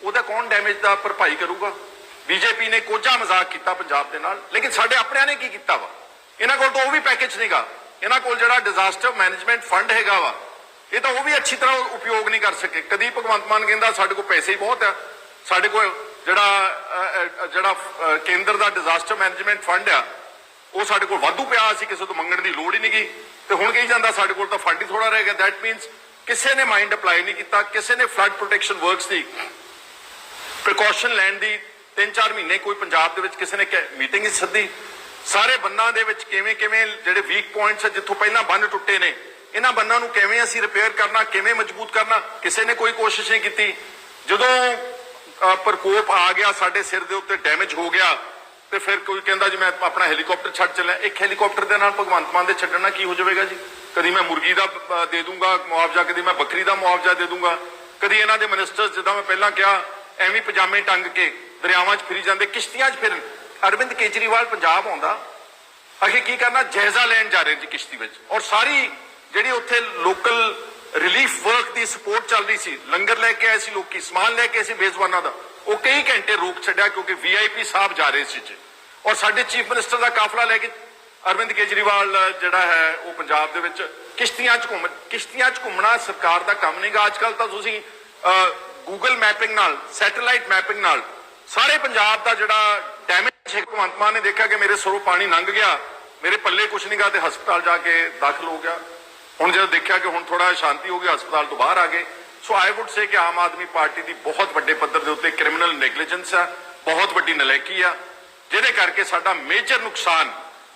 ਉਹਦਾ ਕੌਣ ਡੈਮੇਜ ਦਾ ਭਰਪਾਈ ਕਰੂਗਾ? ਬੀਜੇਪੀ ਨੇ ਕੋਝਾ ਮਜ਼ਾਕ ਕੀਤਾ ਪੰਜਾਬ ਦੇ ਨਾਲ, ਲੇਕਿਨ ਸਾਡੇ ਆਪਣਿਆਂ ਨੇ ਕੀ ਕੀਤਾ ਵਾ? ਇਹਨਾਂ ਕੋਲ ਤਾਂ ਉਹ ਵੀ ਪੈਕੇਜ ਨਹੀਂਗਾ। ਇਹਨਾਂ ਕੋਲ ਜਿਹੜਾ ਡਿਜ਼ਾਸਟਰ ਮੈਨੇਜਮੈਂਟ ਫੰਡ ਹੈਗਾ ਵਾ, ਇਹ ਤਾਂ ਉਹ ਵੀ ਅੱਛੀ ਤਰ੍ਹਾਂ ਉਪਯੋਗ ਨਹੀਂ ਕਰ ਸਕੇ। ਕਦੀ ਭਗਵੰਤ ਮਾਨ ਕਹਿੰਦਾ, ਸਾਡੇ ਕੋਲ ਪੈਸੇ ਹੀ ਬਹੁਤ ਆ। ਸਾਡੇ ਕੋਲ ਜਿਹੜਾ ਜਿਹੜਾ ਕੇਂਦਰ ਦਾ ਡਿਜ਼ਾਸਟਰ ਮੈਨੇਜਮੈਂਟ ਫੰਡ ਆ, ਉਹ ਸਾਡੇ ਕੋਲ ਵਾਧੂ ਪਿਆ, ਅਸੀਂ ਕਿਸੇ ਤੋਂ ਮੰਗਣ ਦੀ ਲੋੜ ਹੀ ਨਹੀਂ ਗਈ ਤੇ ਹੁਣ ਕਹੀ ਜਾਂਦਾ, ਸਾਡੇ ਕੋਲ ਤਾਂ ਫੰਡ ਹੀ ਥੋੜਾ ਰਹਿ ਗਿਆ। ਦੈਟ ਮੀਨਸ ਕਿਸੇ ਨੇ ਮਾਈਂਡ ਅਪਲਾਈ ਨਹੀਂ ਕੀਤਾ, ਕਿਸੇ ਨੇ ਫਲੱਡ ਪ੍ਰੋਟੈਕਸ਼ਨ ਵਰਕਸ ਦੀ ਪ੍ਰੀਕਾਸ਼ਨ ਲੈਣ ਦੀ 3-4 ਮਹੀਨੇ ਕੋਈ ਪੰਜਾਬ ਦੇ ਵਿੱਚ ਕਿਸੇ ਨੇ ਮੀਟਿੰਗ ਹੀ ਸੱਦੀ। ਸਾਰੇ ਬੰਨਾਂ ਦੇ ਵਿੱਚ ਕਿਵੇਂ ਕਿਵੇਂ ਜਿਹੜੇ ਵੀਕ ਪੁਆਇੰਟਸ ਜਿੱਥੋਂ ਪਹਿਲਾਂ ਬੰਨ ਟੁੱਟੇ ਨੇ, ਇਹਨਾਂ ਬੰਨਾਂ ਨੂੰ ਕਿਵੇਂ ਅਸੀਂ ਰਿਪੇਅਰ ਕਰਨਾ, ਕਿਵੇਂ ਮਜ਼ਬੂਤ ਕਰਨਾ, ਕਿਸੇ ਨੇ ਕੋਈ ਕੋਸ਼ਿਸ਼ ਨਹੀਂ ਕੀਤੀ। ਜਦੋਂ ਪ੍ਰਕੋਪ ਆ ਗਿਆ, ਸਾਡੇ ਸਿਰ ਦੇ ਉੱਤੇ ਡੈਮੇਜ ਹੋ ਗਿਆ, ਤੇ ਫਿਰ ਕੋਈ ਕਹਿੰਦਾ ਜੀ, ਮੈਂ ਆਪਣਾ ਹੈਲੀਕਾਪਟਰ ਛੱਡ ਚੱਲਿਆ। ਇੱਕ ਹੈਲੀਕਾਪਟਰ ਦੇ ਨਾਲ ਭਗਵੰਤ ਮਾਨ ਦੇ ਛੱਡਣਾ ਕੀ ਹੋ ਜਾਵੇਗਾ ਜੀ? ਕਦੀ ਮੈਂ ਮੁਰਗੀ ਦਾ ਦੇ ਦੂੰਗਾ ਮੁਆਵਜ਼ਾ, ਕਦੀ ਮੈਂ ਬੱਕਰੀ ਦਾ ਮੁਆਵਜ਼ਾ ਦੇ ਦੂੰਗਾ। ਕਦੀ ਇਹਨਾਂ ਦੇ ਮਿਨਿਸਟਰਸ ਜਿੱਦਾਂ ਮੈਂ ਪਹਿਲਾਂ ਕਿਹਾ ਐਵੇਂ ਪਜਾਮੇ ਟੰਗ ਕੇ ਦਰਿਆਵਾਂ 'ਚ ਫਿਰੀ ਜਾਂਦੇ, ਕਿਸ਼ਤੀਆਂ 'ਚ ਫਿਰਨ। ਅਰਵਿੰਦ ਕੇਜਰੀਵਾਲ ਪੰਜਾਬ ਆਉਂਦਾ। ਅਖੇ ਕੀ ਕਰਨਾ ਜਾਇਜ਼ਾ ਲੈਣ ਜਾ ਰਹੇ ਜੀ ਕਿਸ਼ਤੀ ਵਿੱਚ। ਔਰ ਸਾਰੀ ਜਿਹੜੀ ਉੱਥੇ ਲੋਕਲ ਰਿਲੀਫ ਵਰਕ ਦੀ ਸਪੋਰਟ ਚੱਲ ਰਹੀ ਸੀ, ਲੰਗਰ ਲੈ ਕੇ ਆਏ ਸੀ ਲੋਕੀ, ਸਮਾਨ ਲੈ ਕੇ ਆਏ ਸੀ ਬੇਜ਼ਬਾਨਾਂ ਦਾ, ਉਹ ਕਈ ਘੰਟੇ ਰੋਕ ਛੱਡਿਆ ਕਿਉਂਕਿ ਵੀਆਈਪੀ ਸਾਹਿਬ ਜਾ ਰਹੇ ਸੀ ਜੀ। ਔਰ ਸਾਡੇ ਚੀਫ ਮਿਨਿਸਟਰ ਦਾ ਕਾਫਲਾ ਲੈ ਕੇ ਅਰਵਿੰਦ ਕੇਜਰੀਵਾਲ ਜਿਹੜਾ ਹੈ, ਉਹ ਪੰਜਾਬ ਦੇ ਵਿੱਚ ਕਿਸ਼ਤੀਆਂ 'ਚ ਘੁੰਮ, ਕਿਸ਼ਤੀਆਂ 'ਚ ਘੁੰਮਣਾ ਸਰਕਾਰ ਦਾ ਕੰਮ ਨਹੀਂਗਾ। ਅੱਜ ਕੱਲ ਤਾਂ ਤੁਸੀਂ ਗੂਗਲ ਮੈਪਿੰਗ ਨਾਲ ਸੈਟੇਲਾਈਟ ਮੈਪਿੰਗ ਨਾਲ, ਸਾਰੇ ਪੰਜਾਬ ਦਾ ਜਿਹੜਾ ਡੈਮੇਜ ਹੈ ਭਗਵੰਤ ਮਾਨ ਨੇ ਦੇਖਿਆ ਕਿ ਮੇਰੇ ਸਰੋਂ ਪਾਣੀ ਲੰਘ ਗਿਆ, ਮੇਰੇ ਪੱਲੇ ਕੁਛ ਨਹੀਂਗਾ ਤੇ ਹਸਪਤਾਲ ਜਾ ਕੇ ਦਾਖਲ ਹੋ ਗਿਆ। ਹੁਣ ਜਦੋਂ ਦੇਖਿਆ ਕਿ ਹੁਣ ਥੋੜਾ ਸ਼ਾਂਤੀ ਹੋ ਗਈ, ਹਸਪਤਾਲ ਤੋਂ ਬਾਹਰ ਆ ਗਏ। ਸੋ ਆਈ ਊਡ ਸੇ ਕਿ ਆਮ ਆਦਮੀ ਪਾਰਟੀ ਦੀ ਬਹੁਤ ਵੱਡੇ ਪੱਧਰ ਦੇ ਉੱਤੇ ਕ੍ਰਿਮੀਨਲ ਨੈਗਲੀਜੈਂਸ ਆ, ਬਹੁਤ ਵੱਡੀ ਨਲਾਇਕੀ ਆ, ਜਿਹਦੇ ਕਰਕੇ ਸਾਡਾ ਮੇਜਰ ਨੁਕਸਾਨ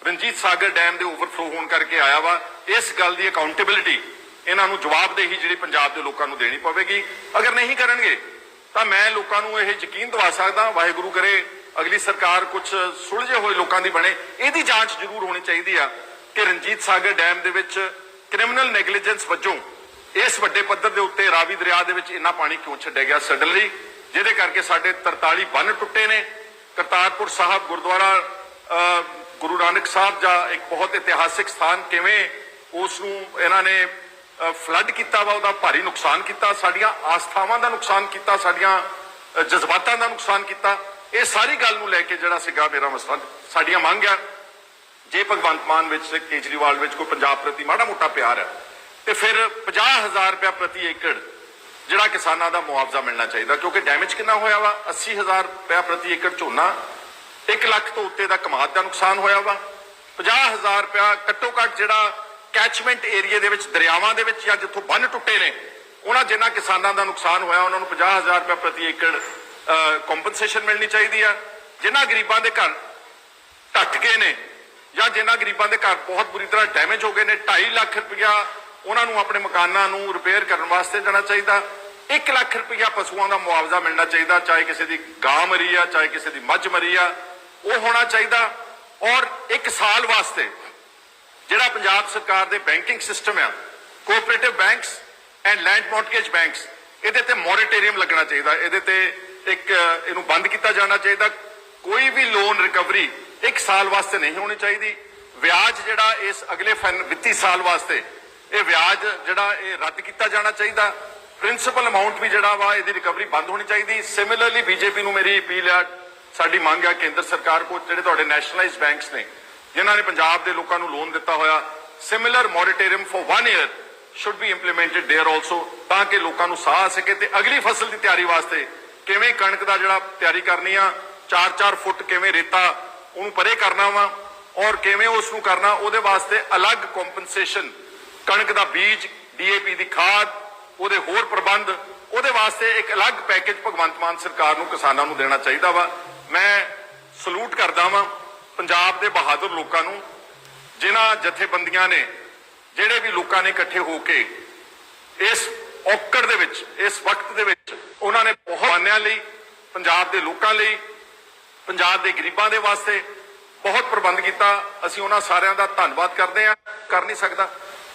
ਰਣਜੀਤ ਸਾਗਰ ਡੈਮ ਦੇ ਓਵਰਫਲੋ ਹੋਣ ਕਰਕੇ ਆਇਆ ਵਾ। ਇਸ ਗੱਲ ਦੀ ਅਕਾਊਂਟੇਬਿਲਿਟੀ ਇਹਨਾਂ ਨੂੰ ਜਵਾਬਦੇਹੀ ਜਿਹੜੀ ਪੰਜਾਬ ਦੇ ਲੋਕਾਂ ਨੂੰ ਦੇਣੀ ਪਵੇਗੀ। ਅਗਰ ਨਹੀਂ ਕਰਨਗੇ, ਤਾਂ ਮੈਂ ਲੋਕਾਂ ਨੂੰ ਇਹ ਯਕੀਨ ਦਿਵਾ ਸਕਦਾ, ਵਾਹਿਗੁਰੂ ਕਰੇ, ਅਗਲੀ ਸਰਕਾਰ ਕੁਝ ਸੁਲਝੇ ਹੋਏ ਲੋਕਾਂ ਦੀ ਬਣੇ, ਇਹਦੀ ਜਾਂਚ ਜ਼ਰੂਰ ਹੋਣੀ ਚਾਹੀਦੀ ਆ ਕਿ ਰਣਜੀਤ ਸਾਗਰ ਡੈਮ ਦੇ ਵਿੱਚ ਕ੍ਰਿਮੀਨਲ ਨੈਗਲੀਜੈਂਸ ਵਜੋਂ ਇਸ ਵੱਡੇ ਪੱਧਰ ਦੇ ਉੱਤੇ ਰਾਵੀ ਦਰਿਆ ਦੇ ਵਿੱਚ ਇੰਨਾ ਪਾਣੀ ਕਿਉਂ ਛੱਡਿਆ ਗਿਆ ਸਡਨਲੀ? ਜਿਹਦੇ ਕਰਕੇ ਸਾਡੇ 43 ਬੰਨ ਟੁੱਟੇ ਨੇ। ਕਰਤਾਰਪੁਰ ਸਾਹਿਬ ਗੁਰਦੁਆਰਾ ਗੁਰੂ ਨਾਨਕ ਸਾਹਿਬ ਜਾਂ ਇੱਕ ਬਹੁਤ ਇਤਿਹਾਸਿਕ ਸਥਾਨ ਕਿਵੇਂ, ਉਸ ਨੂੰ ਇਹਨਾਂ ਨੇ ਫਲੱਡ ਕੀਤਾ ਵਾ, ਉਹਦਾ ਭਾਰੀ ਨੁਕਸਾਨ ਕੀਤਾ, ਸਾਡੀਆਂ ਆਸਥਾਵਾਂ ਦਾ ਨੁਕਸਾਨ ਕੀਤਾ, ਸਾਡੀਆਂ ਜਜ਼ਬਾਤਾਂ ਦਾ ਨੁਕਸਾਨ ਕੀਤਾ। ਇਹ ਸਾਰੀ ਗੱਲ ਨੂੰ ਲੈ ਕੇ ਜਿਹੜਾ ਸੀਗਾ ਮੇਰਾ ਮਸਲਾ, ਸਾਡੀਆਂ ਮੰਗ। ਆ ਜੇ ਭਗਵੰਤ ਮਾਨ ਵਿੱਚ ਕੇਜਰੀਵਾਲ ਵਿੱਚ ਕੋਈ ਪੰਜਾਬ ਪ੍ਰਤੀ ਮਾੜਾ ਮੋਟਾ ਪਿਆਰ ਹੈ, ਤੇ ਫਿਰ 50000 ਰੁਪਇਆ ਪ੍ਰਤੀ ਏਕੜ ਜਿਹੜਾ ਕਿਸਾਨਾਂ ਦਾ ਮੁਆਵਜ਼ਾ ਮਿਲਣਾ ਚਾਹੀਦਾ, ਕਿਉਂਕਿ ਡੈਮੇਜ ਕਿੰਨਾ ਹੋਇਆ ਵਾ? 80000 ਰੁਪਇਆ ਪ੍ਰਤੀ ਏਕੜ ਝੋਨਾ 1 ਲੱਖ ਤੋਂ ਉੱਤੇ ਦਾ ਕਮਾਦ ਦਾ ਨੁਕਸਾਨ ਹੋਇਆ ਵਾ। 50000 ਰੁਪਇਆ ਘੱਟੋ ਘੱਟ ਜਿਹੜਾ ਕੈਚਮੈਂਟ ਏਰੀਆ ਦੇ ਵਿੱਚ, ਦਰਿਆਵਾਂ ਦੇ ਵਿੱਚ ਜਾਂ ਜਿੱਥੋਂ ਬੰਨ ਟੁੱਟੇ ਨੇ, ਉਹਨਾਂ ਜਿਨ੍ਹਾਂ ਕਿਸਾਨਾਂ ਦਾ ਨੁਕਸਾਨ ਹੋਇਆ, ਉਹਨਾਂ ਨੂੰ 50000 ਰੁਪਇਆ ਪ੍ਰਤੀ ਏਕੜ ਕੰਪਨਸੇਸ਼ਨ ਮਿਲਣੀ ਚਾਹੀਦੀ ਆ। ਜਿਨ੍ਹਾਂ ਗਰੀਬਾਂ ਦੇ ਘਰ ਢੱਟ ਗਏ ਨੇ ਜਾਂ ਜਿਨ੍ਹਾਂ ਗਰੀਬਾਂ ਦੇ ਘਰ ਬਹੁਤ ਬੁਰੀ ਤਰ੍ਹਾਂ ਡੈਮੇਜ ਹੋ ਗਏ ਨੇ 2.5 ਲੱਖ ਰੁਪਇਆ ਉਹਨਾਂ ਨੂੰ ਆਪਣੇ ਮਕਾਨਾਂ ਨੂੰ ਰਿਪੇਅਰ ਕਰਨ ਵਾਸਤੇ ਦੇਣਾ ਚਾਹੀਦਾ। 1 ਲੱਖ ਰੁਪਇਆ ਪਸ਼ੂਆਂ ਦਾ ਮੁਆਵਜ਼ਾ ਮਿਲਣਾ ਚਾਹੀਦਾ, ਚਾਹੇ ਕਿਸੇ ਦੀ ਗਾਂ ਮਰੀ ਆ, ਚਾਹੇ ਕਿਸੇ ਦੀ ਮੱਝ ਮਰੀ ਆ, ਉਹ ਹੋਣਾ ਚਾਹੀਦਾ। ਔਰ 1 ਸਾਲ ਵਾਸਤੇ ਜਿਹੜਾ ਪੰਜਾਬ ਸਰਕਾਰ ਦੇ ਬੈਂਕਿੰਗ ਸਿਸਟਮ ਆ cooperative banks and land mortgage banks ਇਹਦੇ ਤੇ ਮੋਰੇਟੋਰੀਅਮ ਲੱਗਣਾ ਚਾਹੀਦਾ, ਇਹਦੇ ਤੇ ਇੱਕ, ਇਹਨੂੰ ਬੰਦ ਕੀਤਾ ਜਾਣਾ ਚਾਹੀਦਾ। ਕੋਈ ਵੀ ਲੋਨ ਰਿਕਵਰੀ ਇੱਕ ਸਾਲ ਵਾਸਤੇ ਨਹੀਂ ਹੋਣੀ ਚਾਹੀਦੀ। ਵਿਆਜ ਜਿਹੜਾ ਇਸ ਅਗਲੇ ਫਨ ਵਿੱਤੀ ਸਾਲ ਵਾਸਤੇ, ਇਹ ਵਿਆਜ ਜਿਹੜਾ ਇਹ ਰੱਦ ਕੀਤਾ ਜਾਣਾ ਚਾਹੀਦਾ। ਪ੍ਰਿੰਸੀਪਲ ਅਮਾਉਂਟ ਵੀ ਜਿਹੜਾ ਵਾ, ਇਹਦੀ ਰਿਕਵਰੀ ਬੰਦ ਹੋਣੀ ਚਾਹੀਦੀ। ਸਿਮਿਲਰਲੀ ਬੀਜੇਪੀ ਨੂੰ ਮੇਰੀ ਅਪੀਲ ਆ, ਸਾਡੀ ਮੰਗ ਆ, ਕੇਂਦਰ ਸਰਕਾਰ ਕੋਲ ਜਿਹੜੇ ਤੁਹਾਡੇ ਨੈਸ਼ਨਲਾਈਜ਼ਡ ਬੈਂਕਸ ਨੇ ਜਿਨ੍ਹਾਂ ਨੇ ਪੰਜਾਬ ਦੇ ਲੋਕਾਂ ਨੂੰ ਲੋਨ ਦਿੱਤਾ ਹੋਇਆ similar moratorium for 1 year should be implemented there also ਤਾਂ ਕਿ ਲੋਕਾਂ ਨੂੰ ਸਾਹ ਆ ਸਕੇ ਤੇ ਅਗਲੀ ਫਸਲ ਦੀ ਤਿਆਰੀ ਵਾਸਤੇ ਕਿਵੇਂ ਕਣਕ ਦਾ ਜਿਹੜਾ ਤਿਆਰੀ ਕਰਨੀ ਆ 4-4 ਫੁੱਟ ਕਿਵੇਂ ਰੇਤਾ ਉਹਨੂੰ ਪਰੇ ਕਰਨਾ ਵਾ ਔਰ ਕਿਵੇਂ ਉਸ ਨੂੰ ਕਰਨਾ, ਉਹਦੇ ਵਾਸਤੇ ਅਲੱਗ ਕੰਪਨਸੇਸ਼ਨ ਕਣਕ ਦਾ ਬੀਜ ਡੀਏਪੀ ਦੀ ਖਾਦ, ਉਹਦੇ ਹੋਰ ਪ੍ਰਬੰਧ, ਉਹਦੇ ਵਾਸਤੇ ਇੱਕ ਅਲੱਗ ਪੈਕੇਜ ਭਗਵੰਤ ਮਾਨ ਸਰਕਾਰ ਨੂੰ ਕਿਸਾਨਾਂ ਨੂੰ ਦੇਣਾ ਚਾਹੀਦਾ ਵਾ। ਮੈਂ ਸਲੂਟ ਕਰਦਾ ਵਾਂ ਪੰਜਾਬ ਦੇ ਬਹਾਦਰ ਲੋਕਾਂ ਨੂੰ, ਜਿਨ੍ਹਾਂ ਜਥੇਬੰਦੀਆਂ ਨੇ, ਜਿਹੜੇ ਵੀ ਲੋਕਾਂ ਨੇ ਇਕੱਠੇ ਹੋ ਕੇ ਇਸ ਔਕੜ ਦੇ ਵਿੱਚ, ਇਸ ਵਕਤ ਦੇ ਵਿੱਚ ਉਹਨਾਂ ਨੇ ਬਹੁਤ ਮਾਨਿਆਂ ਲਈ, ਪੰਜਾਬ ਦੇ ਲੋਕਾਂ ਲਈ, ਪੰਜਾਬ ਦੇ ਗਰੀਬਾਂ ਦੇ ਵਾਸਤੇ ਬਹੁਤ ਪ੍ਰਬੰਧ ਕੀਤਾ। ਅਸੀਂ ਉਹਨਾਂ ਸਾਰਿਆਂ ਦਾ ਧੰਨਵਾਦ ਕਰਦੇ ਹਾਂ। ਕਰ ਨਹੀਂ ਸਕਦਾ।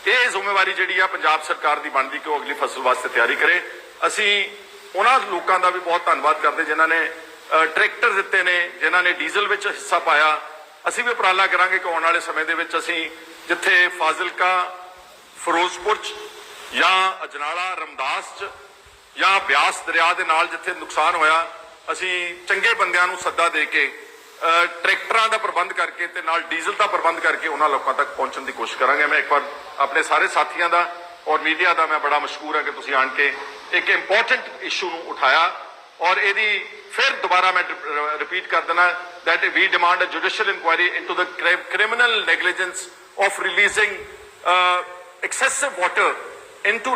ਇਹ ਜ਼ਿੰਮੇਵਾਰੀ ਜਿਹੜੀ ਆ ਪੰਜਾਬ ਸਰਕਾਰ ਦੀ ਬਣਦੀ ਕਿ ਉਹ ਅਗਲੀ ਫਸਲ ਵਾਸਤੇ ਤਿਆਰੀ ਕਰੇ। ਅਸੀਂ ਉਹਨਾਂ ਲੋਕਾਂ ਦਾ ਵੀ ਬਹੁਤ ਧੰਨਵਾਦ ਕਰਦੇ, ਜਿਨ੍ਹਾਂ ਨੇ ਟਰੈਕਟਰ ਦਿੱਤੇ ਨੇ, ਜਿਨ੍ਹਾਂ ਨੇ ਡੀਜ਼ਲ ਵਿੱਚ ਹਿੱਸਾ ਪਾਇਆ। ਅਸੀਂ ਵੀ ਉਪਰਾਲਾ ਕਰਾਂਗੇ ਕਿ ਆਉਣ ਵਾਲੇ ਸਮੇਂ ਦੇ ਵਿੱਚ ਅਸੀਂ ਜਿੱਥੇ ਫਾਜ਼ਿਲਕਾ, ਫਿਰੋਜ਼ਪੁਰ ਚ ਜਾਂ ਅਜਨਾਲਾ, ਰਮਦਾਸ ਚ ਜਾਂ ਬਿਆਸ ਦਰਿਆ ਦੇ ਨਾਲ ਜਿੱਥੇ ਨੁਕਸਾਨ ਹੋਇਆ, ਅਸੀਂ ਚੰਗੇ ਬੰਦਿਆਂ ਨੂੰ ਸੱਦਾ ਦੇ ਕੇ ਟਰੈਕਟਰਾਂ ਦਾ ਪ੍ਰਬੰਧ ਕਰਕੇ ਤੇ ਨਾਲ ਡੀਜ਼ਲ ਦਾ ਪ੍ਰਬੰਧ ਕਰਕੇ ਉਹਨਾਂ ਲੋਕਾਂ ਤੱਕ ਪਹੁੰਚਣ ਦੀ ਕੋਸ਼ਿਸ਼ ਕਰਾਂਗੇ। ਮੈਂ ਇੱਕ ਵਾਰ ਆਪਣੇ ਸਾਰੇ ਸਾਥੀਆਂ ਦਾ ਔਰ ਮੀਡੀਆ ਦਾ ਮੈਂ ਬੜਾ ਮਸ਼ਕੂਰ ਹਾਂ ਕਿ ਤੁਸੀਂ ਆਣ ਕੇ ਇੱਕ ਇੰਪੋਰਟੈਂਟ ਇਸ਼ੂ ਨੂੰ ਉਠਾਇਆ। ਔਰ ਇਹਦੀ ਫਿਰ ਦੁਬਾਰਾ ਮੈਂ ਰਿਪੀਟ ਕਰ ਦੇਣਾ that we demand a judicial inquiry into the cri- criminal negligence of releasing uh, excessive water into